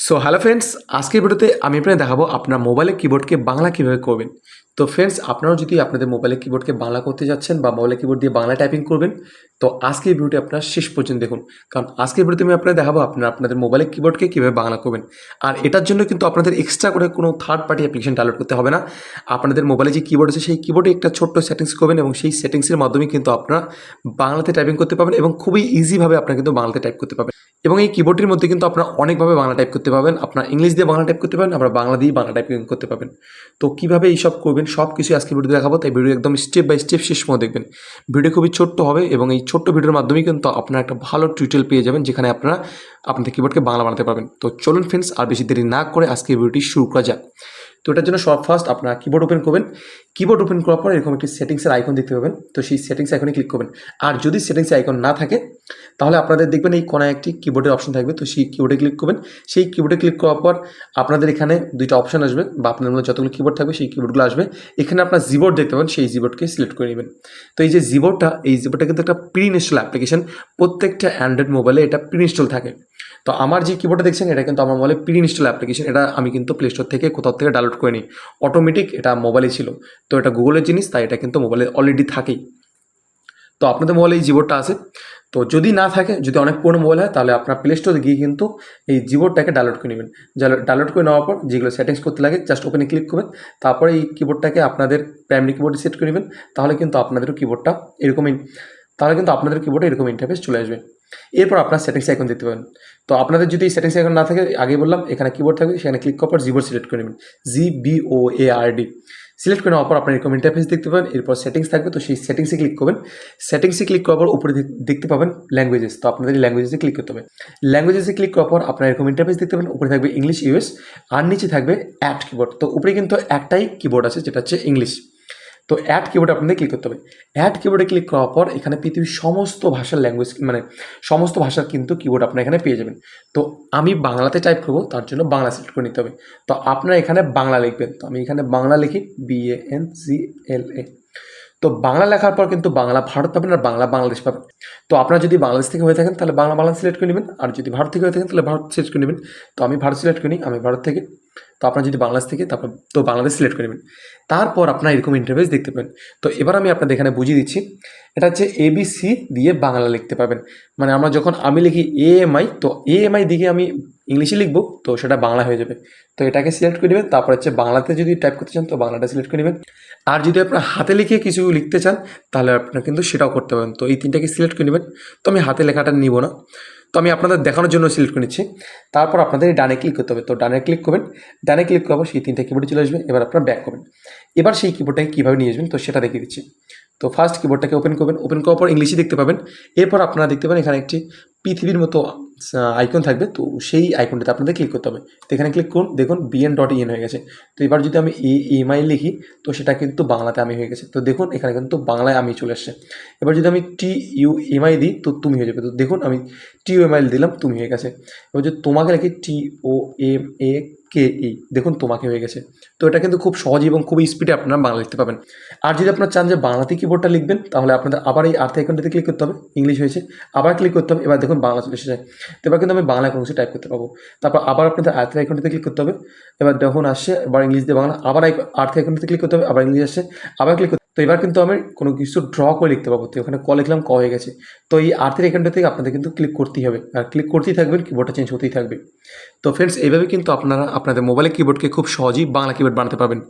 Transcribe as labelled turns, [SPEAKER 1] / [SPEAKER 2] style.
[SPEAKER 1] So hello friends আজকের ভিডিওতে আমি আপনার দেখাবো আপনার মোবাইলের কিবোর্ডকে বাংলা কীভাবে করবেন। তো ফ্রেন্ডস আপনারাও যদি আপনাদের মোবাইলের কিবোর্ডকে বাংলা করতে যাচ্ছেন বা মোবাইলের কিবোর্ড দিয়ে বাংলা টাইপিং করবেন, তো আজকের ভিডিওটি আপনারা শেষ পর্যন্ত দেখুন। কারণ আজকের ভিডিওতে আমি আপনাদের দেখাবো আপনারা আপনাদের মোবাইলের কিবোর্ডকে কীভাবে বাংলা করবেন। আর এটার জন্য কিন্তু আপনাদের এক্সট্রা করে কোনো থার্ড পার্টি অ্যাপ্লিকেশন ডাউনলোড করতে হবে না। আপনাদের মোবাইলে যে কিবোর্ড আছে, সেই কিবোর্ডে একটা ছোট্ট সেটিংস করবেন এবং সেই সেটিংসের মাধ্যমে কিন্তু আপনারা বাংলাতে টাইপিং করতে পারবেন এবং খুবই ইজিভাবে আপনারা কিন্তু বাংলাতে টাইপ করতে পারবেন। এবং এই কিবোর্ডটির মধ্যে কিন্তু আপনারা অনেকভাবে বাংলা টাইপ করতে পারবেন। আপনার ইংলিশ দিয়ে বাংলা টাইপ করতে পারবেন আপনার বাংলা দিয়ে বাংলা টাইপিং করতে পারবেন। তো কীভাবে এইসব করবেন সব কিছু আজকে ভিডিও দেখাবো, তাই ভিডিও একদম স্টেপ বাই স্টেপ শেষ সময় দেখবেন। ভিডিও খুবই ছোট্ট হবে এবং এই ছোট্ট ভিডিওর মাধ্যমে কিন্তু আপনারা একটা ভালো টিউটোরিয়াল পেয়ে যাবেন, যেখানে আপনারা আপনাদের কিবোর্ডকে বাংলা বানাতে পারবেন। তো চলুন ফ্রেন্ডস আর বেশি দেরি না করে আজকে ভিডিওটি শুরু করা যাক। তো এটার জন্য সব ফার্স্ট আপনারা কিবোর্ড ওপেন করবেন। কিবোর্ড ওপেন করার পর এরকম একটি সেটিংসের আইকন দেখতে পাবেন। তো সেই সেটিংস আইকনে ক্লিক করবেন। আর যদি সেটিংসের আইকন না থাকে, তাহলে আপনাদের দেখবেন এই কোনায় একটি কিবোর্ডের অপশন থাকবে। তো সেই কিবোর্ডে ক্লিক করবেন। সেই কিবোর্ডে ক্লিক করার পর আপনাদের এখানে দুইটা অপশন আসবে বা আপনার মধ্যে যতগুলো কিবোর্ড থাকবে, সেই কিবোর্ডগুলো আসবে। এখানে আপনার জিবোর্ড দেখতে পাবেন, সেই জিবোর্ডকে সিলেক্ট করে নেবেন। তো এই যে জিবোর্ডটা এই জিবোর্ডটা কিন্তু একটা প্রি ইনস্টল অ্যাপ্লিকেশন প্রত্যেকটা অ্যান্ড্রয়েড মোবাইলে এটা প্রি ইনস্টল থাকে। তো আমার যে কিবোর্ডটা দেখছেন, এটা কিন্তু আমার মোবাইলে প্রি ইনস্টল অ্যাপ্লিকেশন এটা আমি কিন্তু প্লে স্টোর থেকে কোথাও থেকে ডাউনলোড করে নিই। অটোমেটিক এটা মোবাইলে ছিল। তো এটা গুগলের জিনিস, তাই এটা কিন্তু মোবাইলে অলরেডি থাকেই। তো আপনাদের মোবাইলে এই জিবোর্ডটা আছে। তো যদি না থাকে, যদি অনেক পুরনো মোবাইল হয়, তাহলে আপনার প্লে স্টোরে গিয়ে কিন্তু এই জিবোর্ডটাকে ডাউনলোড করে নেবেন। ডাউনলোড করে নেওয়ার পর যেগুলো সেটিংস করতে লাগে জাস্ট ওপেনে ক্লিক করবেন। তারপরে এই কিবোর্ডটাকে আপনাদের প্রাইমারি কিবোর্ডে সেট করে নেবেন। তাহলে কিন্তু আপনাদেরও কিবোর্ডটা এরকমই, তাহলে কিন্তু আপনাদের কিবোর্ডে এরকম ইন্টারফেস চলে আসবে। এরপর আপনার সেটিংস আইকন দেখতে পাবেন। তো আপনাদের যদি সেটিংস আইকন না থাকে, আগে বললাম, এখানে কিবোর্ড থাকবে, সেখানে ক্লিক করার পর জিবোর্ড সিলেক্ট করে নেবেন। G B O A R D select করে নেওয়ার পর আপনার এরকম ইন্টারফেস দেখতে পাবেন, এরপর সেটিংস থাকবে, তো সেই সেটিংসে ক্লিক করবেন। সেটিংসে ক্লিক করার পর উপরে দেখতে পাবেন ল্যাঙ্গুয়েজেস তো আপনাদের ল্যাঙ্গুয়েজেসে ক্লিক করতে হবে। ল্যাঙ্গুয়েজেসে ক্লিক করার পর আপনার এরকম ইন্টারফেস দেখতে পাবেন, উপরে থাকবে ইংলিশ ইউএস আর নিচে থাকবে অ্যাড কিবোর্ড তো উপরে কিন্তু একটাই কিবোর্ড আছে, যেটা হচ্ছে ইংলিশ তো অ্যাড কিবোর্ডে আপনাদের ক্লিক করতে হবে। অ্যাড কিবোর্ডে ক্লিক করার পর এখানে পৃথিবীর সমস্ত ভাষার ল্যাঙ্গুয়েজ মানে সমস্ত ভাষার কিন্তু কিবোর্ড আপনারা এখানে পেয়ে যাবেন। তো আমি বাংলাতে টাইপ করব, তার জন্য বাংলা সিলেক্ট করে নিতে হবে। তো আপনারা এখানে বাংলা লিখবেন। তো আমি এখানে বাংলা লিখি B A N G L A তো বাংলা লেখার পর কিন্তু বাংলা ভারত পাবেন আর বাংলা বাংলাদেশ পাবেন। তো আপনারা যদি বাংলাদেশ থেকে হয়ে থাকেন, তাহলে বাংলা বাংলা সিলেক্ট করে নেবেন। আর যদি ভারত থেকে হয়ে থাকেন, তাহলে ভারত সিলেক্ট করে নেবেন। তো আমি ভারত সিলেক্ট করি আমি ভারত থেকে। তো আপনার যদি বাংলাদেশ থেকে, তারপর তো বাংলাদেশ সিলেক্ট করে নেবেন। তারপর আপনার এরকম ইন্টারভেস দেখতে পাবেন। তো এবার আমি আপনাদের এখানে বুঝিয়ে দিচ্ছি, এটা হচ্ছে এবিসি দিয়ে বাংলা লিখতে পাবেন মানে আমরা যখন আমি লিখি এ এম আই তো এ এম আই দিকে আমি ইংলিশে লিখব, তো সেটা বাংলা হয়ে যাবে। তো এটাকে সিলেক্ট করে নেবেন, তারপর হচ্ছে বাংলাতে যদি টাইপ করতে চান, তো বাংলাটা সিলেক্ট করে নেবেন। আর যদি আপনার হাতে লিখে কিছু লিখতে চান, তাহলে আপনারা কিন্তু সেটাও করতে পারেন। তো এই তিনটাকে সিলেক্ট করে নেবেন। তো আমি হাতে লেখাটা নিব না। তো আমি আপনাদের দেখানোর জন্য সিলেক্ট করে নিচ্ছি। তারপর আপনাদের ডানে ক্লিক করতে হবে। তো ডানে ক্লিক করবেন। ডানে ক্লিক পর সেই তিনটা কিবোর্ডে চলে আসবে। এবার আপনারা ব্যাক করবেন। এবার সেই কিবোর্ডটাকে কীভাবে নিয়ে আসবেন, তো সেটা দেখিয়ে দিচ্ছি। তো ফার্স্ট কিবোর্ডটাকে ওপেন করবেন। ওপেন করার পর ইংলিশে দেখতে পাবেন। এরপর আপনারা দেখতে পাবেন এখানে একটি পৃথিবীর মতো আইকন থাকবে, তো সেই আইকনটাতে আপনাদের ক্লিক করতে হবে। তো এখানে ক্লিক করুন, দেখুন বিএন ডট ইন হয়ে গেছে। তো এবার যদি আমি ইএমআই লিখি, তো সেটা কিন্তু বাংলাতে আমি হয়ে গেছে। তো দেখুন, এখানে কিন্তু বাংলায় আমি চলে আসছে এবার যদি আমি টি ইউ এমআই দিই, তো তুমি হয়ে যাবে। তো দেখুন, আমি টি ইউ এমআই দিলাম, তুমি হয়ে গেছে। এবার যদি তোমাকে লিখি টি ও এম এ কে ই দেখুন তোমাকে হয়ে গেছে। তো এটা কিন্তু খুব সহজ এবং খুবই স্পিডে আপনারা বাংলা লিখতে পাবেন আর যদি আপনারা চান যে বাংলাতে কিবোর্ডটা লিখবেন, তাহলে আপনাদের আবার এই আর্থ আইকনটাতে ক্লিক করতে হবে। ইংলিশ হয়েছে, আবার ক্লিক করতে হবে। এবার দেখুন বাংলা চলে এসেছে। তো এবার কিন্তু আমি বাংলা কোনো টাইপ করতে পারব। তারপর আবার আপনাদের আর্থ আইকনটাতে ক্লিক করতে হবে। এবার যখন আসছে এবার ইংলিশ দিয়ে বাংলা, আবার আর্থ আইকনটাতে ক্লিক করতে হবে, আবার ইংলিশ আসে, আবার ক্লিক করতে তো এবার কিন্তু আমি কোনো কিছু ড্র করে লিখতে পারব। তো ওখানে ক লিখলাম ক হয়ে গেছে। তো এই আর্থের এখানটা থেকে আপনাদের কিন্তু ক্লিক করতেই হবে। আর ক্লিক করতেই থাকবেন কিবোর্ডটা চেঞ্জ হতেই থাকবে। তো ফ্রেন্ডস এইভাবে কিন্তু আপনারা আপনাদের মোবাইলের কিবোর্ডকে খুব সহজেই বাংলা কিবোর্ড বানাতে পারবেন।